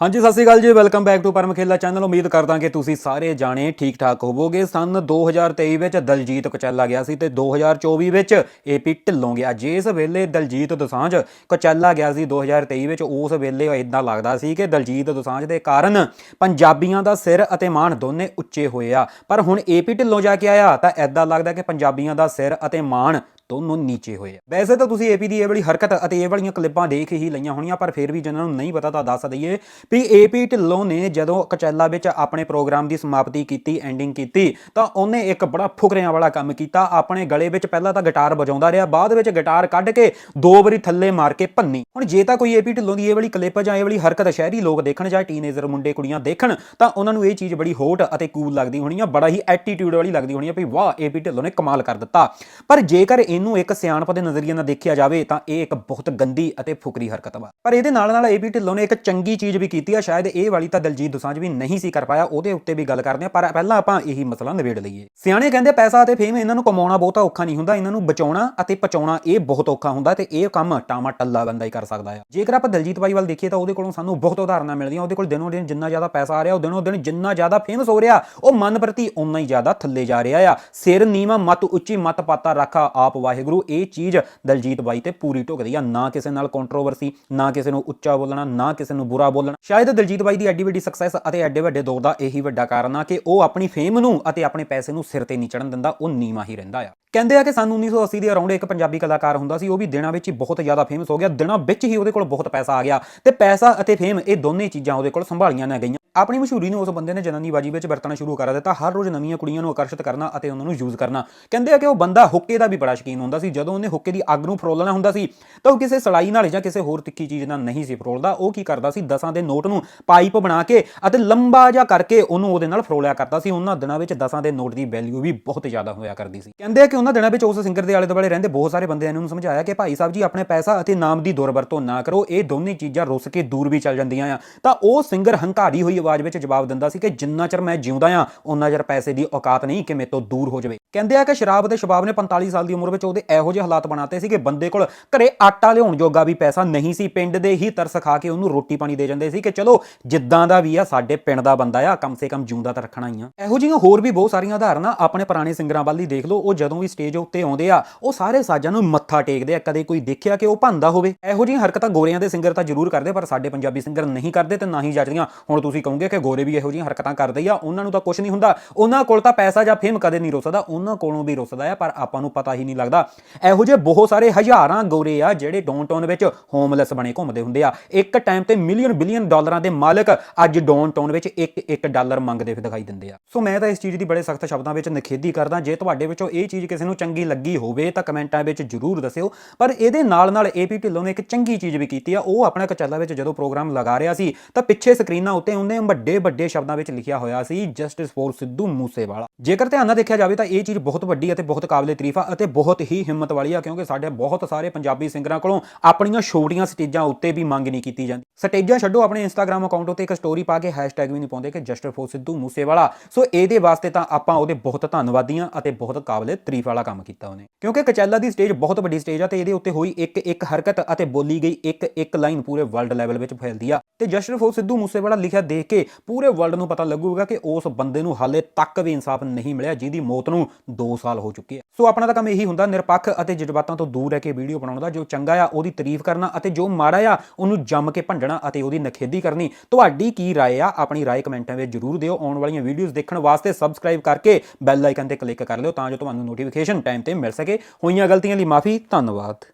ਹਾਂਜੀ, ਸਤਿ ਸ਼੍ਰੀ ਅਕਾਲ ਜੀ। Welcome back to Param Khela channel ਉਮੀਦ ਕਰਦਾ ਕਿ ਤੁਸੀਂ ਸਾਰੇ ਜਾਣੇ ਠੀਕ ਠਾਕ ਹੋਵੋਗੇ। ਸਨ 2023 ਵਿੱਚ ਦਲਜੀਤ ਕੁਚੈਲਾ ਗਿਆ ਸੀ ਤੇ 2024 ਵਿੱਚ ਏਪੀ ਢਿੱਲੋਂ ਗਿਆ ਜਿਸ ਵੇਲੇ ਦਲਜੀਤ ਦੋਸਾਂਝ ਕੁਚੈਲਾ ਗਿਆ ਸੀ 2023 ਵਿੱਚ। ਉਸ ਵੇਲੇ ਇਦਾਂ ਲੱਗਦਾ ਸੀ ਕਿ ਦਲਜੀਤ ਦੋਸਾਂਝ ਦੇ ਕਾਰਨ ਪੰਜਾਬੀਆਂ ਦਾ ਸਿਰ ਅਤੇ ਮਾਣ ਦੋਨੇ ਉੱਚੇ ਹੋਏ ਆ। ਪਰ ਹੁਣ ਏਪੀ ਢਿੱਲੋਂ ਜਾ ਕੇ ਆਇਆ ਤਾਂ ਐਦਾਂ ਲੱਗਦਾ ਕਿ ਪੰਜਾਬੀਆਂ ਦਾ ਸਿਰ ਅਤੇ ਮਾਣ ਦੋਨੋਂ ਨੀਚੇ ਹੋਏ ਆ। ਵੈਸੇ ਤਾਂ ਤੁਸੀਂ ਏਪੀ ਦੀ ਇਹ ਵਾਲੀ ਹਰਕਤ ਅਤੇ ਇਹ ਵਾਲੀਆਂ ਕਲਿੱਪਾਂ ਦੇਖ ਹੀ ਲਈਆਂ ਹੋਣੀਆਂ, ਪਰ ਫਿਰ ਵੀ ਜਿਨ੍ਹਾਂ ਨੂੰ ਨਹੀਂ ਪਤਾ ਤਾਂ ਦੱਸ ਦਈਏ ਵੀ ਏਪੀ ਢਿੱਲੋਂ ਨੇ ਜਦੋਂ ਕਚੈਲਾ ਵਿੱਚ ਆਪਣੇ ਪ੍ਰੋਗਰਾਮ ਦੀ ਸਮਾਪਤੀ ਕੀਤੀ ਐਂਡਿੰਗ ਕੀਤੀ, ਤਾਂ ਉਹਨੇ ਇੱਕ ਬੜਾ ਫੁਕਰਿਆਂ ਵਾਲਾ ਕੰਮ ਕੀਤਾ। ਆਪਣੇ ਗਲੇ ਵਿੱਚ ਪਹਿਲਾਂ ਤਾਂ ਗਿਟਾਰ ਵਜਾਉਂਦਾ ਰਿਹਾ, ਬਾਅਦ ਵਿੱਚ ਗਿਟਾਰ ਕੱਢ ਕੇ ਦੋ ਵਾਰੀ ਥੱਲੇ ਮਾਰ ਕੇ ਭੰਨੀ। ਹੁਣ ਜੇ ਤਾਂ ਕੋਈ ਏਪੀ ਢਿੱਲੋਂ ਦੀ ਇਹ ਵਾਲੀ ਕਲਿੱਪ ਜਾਂ ਇਹ ਵਾਲੀ ਹਰਕਤ ਸ਼ਹਿਰੀ ਲੋਕ ਦੇਖਣ ਜਾਂ ਟੀਨੇਜਰ ਮੁੰਡੇ ਕੁੜੀਆਂ ਦੇਖਣ, ਤਾਂ ਉਹਨਾਂ ਨੂੰ ਇਹ ਚੀਜ਼ ਬੜੀ ਹੋਟ ਅਤੇ ਕੂਲ ਲੱਗਦੀ ਹੋਣੀ ਆ, ਬੜਾ ਹੀ ਐਟੀਟਿਊਡ ਵਾਲੀ ਲੱਗਦੀ ਹੋਣੀ ਆ ਵੀ ਵਾਹ ਏਪੀ ਢਿੱਲੋਂ ਨੇ ਕਮਾਲ ਕਰ ਦਿੱਤਾ। ਪਰ ਜੇਕਰ ਇਹਨੂੰ ਇੱਕ ਸਿਆਣਪ ਦੇ ਨਜ਼ਰੀਏ ਨਾਲ ਦੇਖਿਆ ਜਾਵੇ ਤਾਂ ਇਹ ਇੱਕ ਬਹੁਤ ਗੰਦੀ ਅਤੇ ਫੁਕਰੀ ਹਰਕਤ ਵਾ। ਪਰ ਇਹਦੇ ਨਾਲ ਨਾਲ ਏਪੀ ਢਿੱਲੋਂ ਨੇ ਇੱਕ ਚੰਗੀ ਚੀਜ਼ ਵੀ ਕੀਤੀ ਆ, ਸ਼ਾਇਦ ਇਹ ਵਾਲੀ ਤਾਂ ਦਲਜੀਤ ਦੋਸਾਂਝ ਵੀ ਨਹੀਂ ਸੀ ਕਰ ਪਾਇਆ, ਉਹਦੇ ਉੱਤੇ ਵੀ ਗੱਲ ਕਰਦੇ ਆ, ਪਰ ਪਹਿਲਾਂ ਆਪਾਂ ਇਹੀ ਮਸਲਾ ਨਿਬੇੜ ਲਈਏ। ਸਿਆਣੇ ਕਹਿੰਦੇ ਪੈਸਾ ਅਤੇ ਫੇਮ ਇਹਨਾਂ ਨੂੰ ਕਮਾਉਣਾ ਬਹੁਤਾ ਔਖਾ ਨਹੀਂ ਹੁੰਦਾ, ਇਹਨਾਂ ਨੂੰ ਬਚਾਉਣਾ ਅਤੇ ਪਚਾਉਣਾ ਇਹ ਬਹੁਤ ਔਖਾ ਹੁੰਦਾ ਤੇ ਇਹ ਕੰਮ ਟਾਮਾ ਟੱਲਾ ਬੰਦਾ ਹੀ ਕਰ ਸਕਦਾ ਆ। ਜੇਕਰ ਆਪਾਂ ਦਲਜੀਤ ਬਾਈ ਵੱਲ ਦੇਖੀਏ ਤਾਂ ਉਹਦੇ ਕੋਲੋਂ ਸਾਨੂੰ ਬਹੁਤ ਉਦਾਹਰਨਾਂ ਮਿਲਦੀਆਂ, ਉਹਦੇ ਕੋਲ ਦਿਨੋਂ ਦਿਨ ਜਿੰਨਾ ਜ਼ਿਆਦਾ ਪੈਸਾ ਆ ਰਿਹਾ, ਉਹ ਦਿਨੋਂ ਦਿਨ ਜਿੰਨਾ ਜ਼ਿਆਦਾ ਫੇਮਸ ਹੋ ਰਿਹਾ, ਉਹ ਮਨ ਪ੍ਰਤੀ ਉਨਾ ਹੀ ਜ਼ਿਆਦਾ ਥੱਲੇ ਜਾ ਰਿਹਾ ਆ। ਸਿਰ ਨੀਵਾ, ਮਤ ਉੱਚੀ, ਮਤ ਪਾਤਾ, ਰੱਖਾ ਆਪ ਵਾਹਿਗੁਰੂ, ਇਹ ਚੀਜ਼ ਦਲਜੀਤ ਬਾਈ ਤੇ ਪੂਰੀ ਢੁਕਦੀ ਆ। ਨਾ ਕਿਸੇ ਨਾਲ ਕੰਟਰੋਵਰਸੀ ਨਾ ਕਿਸੇ ਨੂੰ ਉੱਚਾ ਬੋਲਣਾ, ਨਾ ਕਿਸੇ ਨੂੰ ਬੁਰਾ ਬੋਲਣਾ। ਸ਼ਾਇਦ ਦਲਜੀਤ ਬਾਈ ਦੀ ਐਡੀ ਵੱਡੀ ਸਕਸੈਸ ਅਤੇ ਐਡੇ ਵੱਡੇ ਦੌਰ ਦਾ ਇਹੀ ਵੱਡਾ ਕਾਰਨ ਆ ਕਿ ਉਹ ਆਪਣੀ ਫੇਮ ਨੂੰ ਅਤੇ ਆਪਣੇ ਪੈਸੇ ਨੂੰ ਸਿਰ ਤੇ ਨਹੀਂ ਚੜਨ ਦਿੰਦਾ, ਉਹ ਨੀਵਾ ਹੀ ਰਹਿੰਦਾ ਆ। ਕਹਿੰਦੇ ਆ ਕਿ ਸਨ 1980 ਦੇ ਅਰਾਊਂਡ ਇੱਕ ਪੰਜਾਬੀ ਕਲਾਕਾਰ ਹੁੰਦਾ ਸੀ, ਉਹ ਵੀ ਦਿਨਾਂ ਵਿੱਚ ਹੀ ਬਹੁਤ ਜ਼ਿਆਦਾ ਫੇਮਸ ਹੋ ਗਿਆ। ਦਿਨਾਂ ਵਿੱਚ ਹੀ ਉਹਦੇ ਕੋਲ ਬਹੁਤ ਪੈਸਾ ਆ ਗਿਆ ਤੇ ਪੈਸਾ ਅਤੇ ਫੇਮ ਇਹ ਦੋਨੇ ਚੀਜ਼ਾਂ ਉਹਦੇ ਕੋਲ ਸੰਭਾਲੀਆਂ ਨਾ ਗਈਆਂ। ਆਪਣੀ ਮਸ਼ਹੂਰੀ ਨੂੰ ਉਸ ਬੰਦੇ ਨੇ ਜਨਾਨੀਬਾਜੀ ਵਿੱਚ ਵਰਤਣਾ ਸ਼ੁਰੂ ਕਰ ਦਿੱਤਾ। ਹਰ ਰੋਜ਼ ਨਵੀਆਂ ਕੁੜੀਆਂ ਨੂੰ ਆਕਰਸ਼ਿਤ ਕਰਨਾ ਅਤੇ ਉਹਨਾਂ ਨੂੰ ਯੂਜ਼ ਕਰਨਾ। ਕਹਿੰਦੇ ਆ ਕਿ ਉਹ ਬੰਦਾ ਹੁੱਕੇ ਦਾ ਵੀ ਬੜਾ ਸ਼ੌਕੀਨ ਹੁੰਦਾ ਸੀ। ਜਦੋਂ ਉਹਨੇ ਹੁੱਕੇ ਦੀ ਅੱਗ ਨੂੰ ਫਰੋਲਣਾ ਹੁੰਦਾ ਸੀ, ਤਾਂ ਉਹ ਕਿਸੇ ਸਲਾਈ ਨਾਲ ਜਾਂ ਕਿਸੇ ਹੋਰ ਤਿੱਖੀ ਚੀਜ਼ ਨਾਲ ਨਹੀਂ ਸੀ ਫਰੋਲਦਾ। ਉਹ ਕੀ ਕਰਦਾ ਸੀ? ਦਸਾਂ ਦੇ ਨੋਟ ਨੂੰ ਪਾਈਪ ਬਣਾ ਕੇ ਅਤੇ ਲੰਬਾ ਜਿਹਾ ਕਰਕੇ ਉਹਨੂੰ ਉਹਦੇ ਨਾਲ ਫਰੋਲਿਆ ਕਰਦਾ ਸੀ। ਉਹਨਾਂ ਦਿਨਾਂ ਵਿੱਚ ਦਸਾਂ ਦੇ ਨੋਟ ਦੀ ਵੈਲਿਊ ਵੀ ਬਹੁਤ ਜ਼ਿਆਦਾ ਹੋਇਆ ਕਰਦੀ ਸੀ। ਕਹਿੰਦੇ ਆ ਕਿ ਉਹਨਾਂ ਦਿਨਾਂ ਵਿੱਚ ਉਸ ਸਿੰਗਰ ਦੇ ਆਲੇ ਦੁਆਲੇ ਰਹਿੰਦੇ ਬਹੁਤ ਸਾਰੇ ਬੰਦਿਆਂ ਨੇ ਉਹਨੂੰ ਸਮਝਾਇਆ ਕਿ ਭਾਈ ਸਾਹਿਬ ਜੀ, ਆਪਣੇ ਪੈਸਾ ਅਤੇ ਨਾਮ ਦੀ ਦੁਰਵਰਤੋਂ ਨਾ ਕਰੋ। ਇਹ ਦੋਨੇ ਚੀਜ਼ਾਂ ਰੁੱਸ ਕੇ ਦੂਰ ਵੀ ਚੱਲ ਜਾਂਦੀਆਂ ਆ। ਤਾਂ ਉਹ ਸਿੰਗਰ ਹੰਕਾਰੀ ਹੋਈ ਆਵਾਜ਼ ਵਿੱਚ ਜਵਾਬ ਦਿੰਦਾ ਸੀ ਕਿ ਜਿੰਨਾ ਚਿਰ ਮੈਂ ਜਿਉਂਦਾ ਆ ਉਹਨਾਂ ਚਿਰ ਪੈਸੇ ਦੀ ਔਕਾਤ ਨਹੀਂ ਕਿ ਮੇਰੇ ਤੋਂ ਦੂਰ ਹੋ ਜਾਵੇ। ਕਹਿੰਦੇ ਆ ਕਿ ਸ਼ਰਾਬ ਤੇ ਸ਼ਬਾਬ ਨੇ 45 ਸਾਲ ਦੀ ਉਮਰ ਵਿੱਚ ਉਹਦੇ ਇਹੋ ਜਿਹੇ ਹਾਲਾਤ ਬਣਾਤੇ ਸੀ ਕਿ ਬੰਦੇ ਕੋਲ ਘਰੇ ਆਟਾ ਲਿਆਉਣ ਜੋਗਾ ਵੀ ਪੈਸਾ ਨਹੀਂ ਸੀ। ਪਿੰਡ ਦੇ ਹੀ ਤਰਸ ਖਾ ਕੇ ਉਹਨੂੰ ਰੋਟੀ ਪਾਣੀ ਦੇ ਜਾਂਦੇ ਸੀ ਕਿ ਚਲੋ, ਜਿੱਦਾਂ ਦਾ ਵੀ ਆ, ਸਾਡੇ ਪਿੰਡ ਦਾ ਬੰਦਾ ਆ, ਕਮ ਸੇ ਕਮ ਜਿਉਂਦਾ ਤਾਂ ਰੱਖਣਾ ਹੀ ਆ। ਇਹੋ ਜਿਹੀਆਂ ਹੋਰ ਵੀ ਬਹੁਤ ਸਾਰੀਆਂ ਉਦਾਹਰਨਾਂ ਆਪਣੇ ਪੁਰਾਣੇ ਸਿੰਗਰਾਂ ਵੱਲ ਹੀ ਦੇਖ ਲਓ। ਉਹ ਜਦੋਂ ਵੀ ਸਟੇਜ ਉੱਤੇ ਆਉਂਦੇ ਆ, ਉਹ ਸਾਰੇ ਸਾਜ਼ਾਂ ਨੂੰ ਮੱਥਾ ਟੇਕਦੇ ਆ। ਕਦੇ ਕੋਈ ਦੇਖਿਆ ਕਿ ਉਹ ਭੰਦਾ ਹੋਵੇ। ਇਹੋ ਜਿਹੀਆਂ ਹਰਕਤਾਂ ਗੋਰਿਆਂ ਦੇ ਸਿੰਗਰ ਤਾਂ ਜ਼ਰੂਰ ਕਰਦੇ, ਪਰ ਸਾਡੇ ਪੰਜਾਬੀ ਸਿੰਗਰ ਨਹੀਂ ਕਰਦੇ ਤੇ ਨਾ ਹੀ ਜੱਜਦੀਆਂ। ਹੁਣ ਤੁਸੀਂ ਕਹੋਗੇ ਕਿ ਗੋਰੇ ਵੀ ਇਹੋ ਜਿਹੀਆਂ ਹਰਕਤਾਂ ਕਰਦੇ ਆ, ਉਹਨਾਂ ਨੂੰ ਤਾਂ ਕੁਝ ਨਹੀਂ ਹੁੰਦਾ। ਉਹਨਾਂ ਕੋਲ ਤਾਂ ਪੈਸਾ ਜਾਂ ਫੇਮ ਕਦੇ ਨਹੀਂ ਰੁੱਸਦਾ, ਉਹਨਾਂ ਕੋਲੋਂ ਵੀ ਰੁੱਸਦਾ ਆ, ਪਰ ਆਪਾਂ ਨੂੰ ਪਤਾ ਹੀ ਨਹੀਂ ਲੱਗਦਾ। ਇਹੋ ਜਿਹੇ ਬਹੁਤ ਸਾਰੇ ਹਜ਼ਾਰਾਂ ਗੋਰੇ ਆ, ਜਿਹੜੇ ਡਾਊਨਟਾਊਨ ਵਿੱਚ ਹੋਮਲੈਸ ਬਣੇ ਘੁੰਮਦੇ ਹੁੰਦੇ ਆ। ਇੱਕ ਟਾਈਮ ਤੇ ਮਿਲੀਅਨ ਬਿਲੀਅਨ ਡਾਲਰਾਂ ਦੇ ਮਾਲਕ ਅੱਜ ਡਾਊਨਟਾਊਨ ਵਿੱਚ 1-1 ਡਾਲਰ ਮੰਗਦੇ ਦਿਖਾਈ ਦਿੰਦੇ ਆ। ਸੋ ਮੈਂ ਤਾਂ ਇਸ ਚੀਜ਼ ਦੀ ਬੜੇ ਸਖਤ ਸ਼ਬਦਾਂ ਵਿੱਚ ਨਿਖੇਧੀ ਕਰਦਾ, ਜੇ ਤੁਹਾਡੇ ਵਿੱਚੋਂ ਇਹ ਚੀਜ਼ ਕਿਸੇ ਨੂੰ ਚੰਗੀ ਲੱਗੀ ਹੋਵੇ ਤਾਂ ਕਮੈਂਟਾਂ ਵਿੱਚ ਜਰੂਰ ਦੱਸਿਓ। ਪਰ ਇਹਦੇ ਨਾਲ ਨਾਲ ਏਪੀ ਢਿੱਲੋਂ ਨੇ ਇੱਕ ਚੰਗੀ ਚੀਜ਼ ਵੀ ਕੀਤੀ ਆ, ਉਹ ਆਪਣਾ ਕਚੱਲਾ ਵਿੱਚ ਜਦੋਂ ਪ੍ਰੋਗਰਾਮ ਲਗਾ ਰਿਹਾ ਸੀ, ਤਾਂ ਪਿੱਛੇ ਸਕਰੀਨਾਂ ਉੱਤੇ ਉਹਨੇ ਵੱਡੇ ਵੱਡੇ ਸ਼ਬਦਾਂ ਵਿੱਚ ਲਿਖਿਆ ਹੋਇਆ ਸੀ ਜਸਟਿਸ ਫੋਰ ਸਿੱਧੂ ਮੂਸੇਵਾਲਾ। ਜੇਕਰ ਧਿਆਨ ਨਾਲ ਦੇਖਿਆ ਜਾਵੇ ਤਾਂ ਇਹ ਚੀਜ਼ ਬਹੁਤ ਵੱਡੀ ਅਤੇ ਬਹੁਤ ਕਾਬਲੇ ਤਾਰੀਫ ਆ ਅਤੇ ਬਹੁਤ ਹੀ ਹਿੰਮਤ ਵਾਲੀ ਆ, ਕਿਉਂਕਿ ਸਾਡੇ ਬਹੁਤ ਸਾਰੇ ਪੰਜਾਬੀ ਸਿੰਗਰਾਂ ਕੋਲੋਂ ਆਪਣੀਆਂ ਛੋਟੀਆਂ ਸਟੇਜਾਂ ਉੱਤੇ ਵੀ ਮੰਗ ਨਹੀਂ ਕੀਤੀ ਜਾਂਦੀ। ਸਟੇਜਾਂ ਛੱਡੋ ਆਪਣੇ ਇੰਸਟਾਗ੍ਰam ਅਕਾਊਂਟ ਉੱਤੇ ਇੱਕ ਸਟੋਰੀ ਪਾ ਕੇ ਹੈਸ਼ਟੈਗ ਵੀ ਨਹੀਂ ਪਾਉਂਦੇ ਕਿ justice for Sidhu Moosewala. So ਇਹਦੇ ਵਾਸਤੇ ਤਾਂ ਆਪਾਂ ਉਹਦੇ ਬਹੁਤ ਧੰਨਵਾਦੀਆਂ ਅਤੇ ਬਹੁਤ ਕਾਬਲੇ ਤਾਰੀਫ ਵਾਲਾ ਕੰਮ ਕੀਤਾ ਉਹਨੇ। ਕਿਉਂਕਿ ਕਚੈਲਾ ਦੀ ਸਟੇਜ ਬਹੁਤ ਵੱਡੀ ਸਟੇਜ ਆ ਤੇ ਇਹਦੇ ਉੱਤੇ ਹੋਈ ਇੱਕ ਇੱਕ ਹਰਕਤ ਅਤੇ ਬੋਲੀ ਗਈ ਇੱਕ ਇੱਕ ਲਾਈਨ ਪੂਰੇ ਵਰਲਡ ਲੈਵਲ ਵਿੱਚ ਫੈਲਦੀ ਆ। ਤੇ ਜਸਟਿਸ ਫੋਰ ਸਿੱਧੂ ਮੂਸੇਵਾਲਾ ਲਿਖਿਆ ਦੇਖ ਕੇ ਪੂਰੇ ਵਰਲਡ ਨੂੰ ਪਤਾ ਲੱਗੂਗਾ ਕਿ ਉਸ ਬੰਦੇ ਨੂੰ ਹਾਲੇ ਤੱਕ ਵੀ ਇਨਸਾਫ ਨਹੀਂ ਮਿਲਿਆ ਜਿਹਦੀ ਮੌਤ ਨੂੰ 2 ਸਾਲ ਹੋ ਚੁੱਕੇ ਆ ਸੋ ਆਪਣਾ ਤਾਂ ਕੰਮ ਇਹੀ ਹੁੰਦਾ ਨਿਰਪੱਖ ਅਤੇ ਜਜ਼ਬਾਤਾਂ ਤੋਂ ਦੂਰ ਰਹਿ ਕੇ ਵੀਡੀਓ ਬਣਾਉਣ ਦਾ ਜੋ ਚੰਗਾ ਆ ਉਹਦੀ ਤਾਰੀਫ ਕਰਨਾ ਅਤੇ ਜੋ ਮਾੜਾ ਆ ਉਹਨੂੰ ਜੰਮ ਕੇ ਭੰਡਣਾ ਅਤੇ ਉਹਦੀ ਨਖੇਦੀ ਕਰਨੀ ਤੁਹਾਡੀ ਕੀ رائے ਆ ਆਪਣੀ رائے ਕਮੈਂਟਾਂ ਵਿੱਚ ਜਰੂਰ ਦਿਓ ਆਉਣ ਵਾਲੀਆਂ ਵੀਡੀਓਜ਼ ਦੇਖਣ ਵਾਸਤੇ ਸਬਸਕ੍ਰਾਈਬ ਕਰਕੇ ਬੈਲ ਆਈਕਨ ਤੇ ਕਲਿੱਕ ਕਰ ਲਿਓ ਤਾਂ ਜੋ ਤੁਹਾਨੂੰ ਨੋਟੀਫਿਕੇਸ਼ਨ ਟਾਈਮ ਤੇ ਮਿਲ ਸਕੇ ਹੋਈਆਂ ਗਲਤੀਆਂ ਲਈ ਮਾਫੀ ਧੰਨਵਾਦ